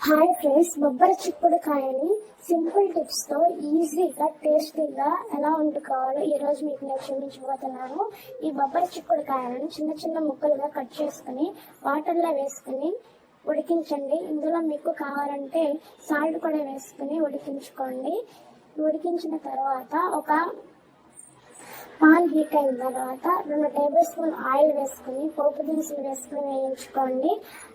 Hi friends బొబ్బర చిక్కుడు కాయని సింపుల్ టిప్స్తో ఈజీగా టేస్టీగా ఎలా వండుకోవాలో ఈ రోజు మీకు నేను చూపించబోతున్నాను. ఈ బొబ్బర చిక్కుడు కాయలను చిన్న చిన్న ముక్కలుగా కట్ చేసుకుని వాటర్లో వేసుకుని ఉడికించండి. ఇందులో మీకు కావాలంటే సాల్ట్ కూడా వేసుకుని ఉడికించుకోండి. ఉడికించిన తర్వాత ఒక హీట్ అయిన తర్వాత రెండు టేబుల్ స్పూన్ ఆయిల్ వేసుకుని పోపు దినుసులు వేసుకుని వేయించుకోండి.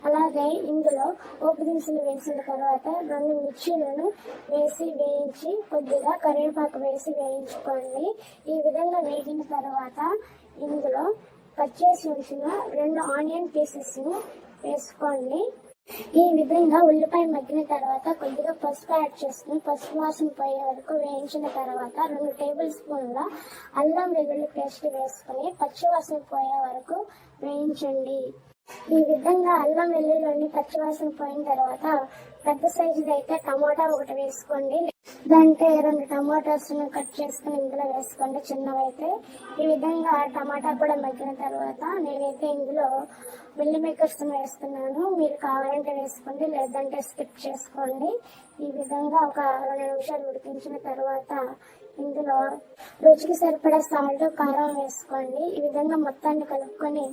అలాగే ఇందులో పోపు దినుసులు వేసిన తర్వాత రెండు మిర్చీలను వేసి వేయించి కొద్దిగా కరివేపాకు వేసి వేయించుకోండి. ఈ విధంగా వేగిన తర్వాత ఇందులో కట్ చేసి ఉంచిన రెండు ఆనియన్ పీసెస్ను వేసుకోండి. ఈ విధంగా ఉల్లిపాయ మగ్గిన తర్వాత కొద్దిగా పసుపు యాడ్ చేసుకుని పసుపు వాసన పోయే వరకు వేయించిన తర్వాత రెండు టేబుల్ స్పూన్ల అల్లం వెల్లుల్లి పేస్ట్ వేసుకుని పచ్చి వాసన పోయే వరకు వేయించండి. ఈ విధంగా అల్లం వెల్లుల్లి పచ్చి వాసన పోయిన తర్వాత పెద్ద సైజుది అయితే టమాటా ఒకటి వేసుకోండి. దాంట్లో రెండు టమాటాస్ కట్ చేసుకుని ఇందులో వేసుకోండి. చిన్నవైతే ఈ విధంగా టమాటా కూడా మగ్గిన తర్వాత నేనైతే ఇందులో మిల్లి మేకర్స్ వేస్తున్నాను. మీరు కావాలంటే వేసుకోండి లేదంటే స్కిప్ చేసుకోండి. ఈ విధంగా ఒక రెండు నిమిషాలు ఉడికించిన తర్వాత ఇందులో రుచికి సరిపడా సాల్ట్ కారం వేసుకోండి. ఈ విధంగా మొత్తాన్ని కలుపుకొని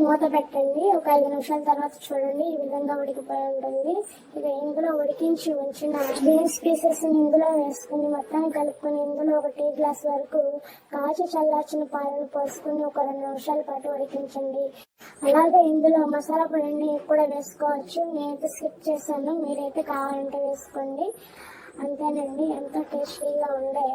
మూత పెట్టండి. ఒక ఐదు నిమిషాల తర్వాత చూడండి ఈ విధంగా ఉడికిపోయి ఉంటుంది. ఇక ఇందులో ఉడికించి ఉంచిన బీన్స్ పీసెస్ ఇందులో వేసుకుని మొత్తం కలుపుకొని ఇందులో ఒక టీ గ్లాస్ వరకు కాచి చల్లార్చిన పాలను పోసుకుని ఒక రెండు నిమిషాల పాటు ఉడికించండి. అలాగే ఇందులో మసాలా పొడిని కూడా వేసుకోవచ్చు. నేనైతే స్కిప్ చేశాను. మీరైతే కావాలంటే వేసుకోండి. అంతేనండి. ఎంతో టేస్టీగా ఉండే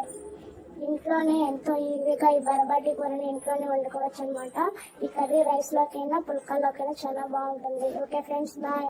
ఇంట్లోనే ఎంతో ఈజీగా ఈ బరబాటి కూరని ఇంట్లోనే వండుకోవచ్చు అనమాట ఈ కర్రీ రైస్ లోకైనా పుల్కాలోకైనా చాలా బాగుంటుంది. Okay friends bye.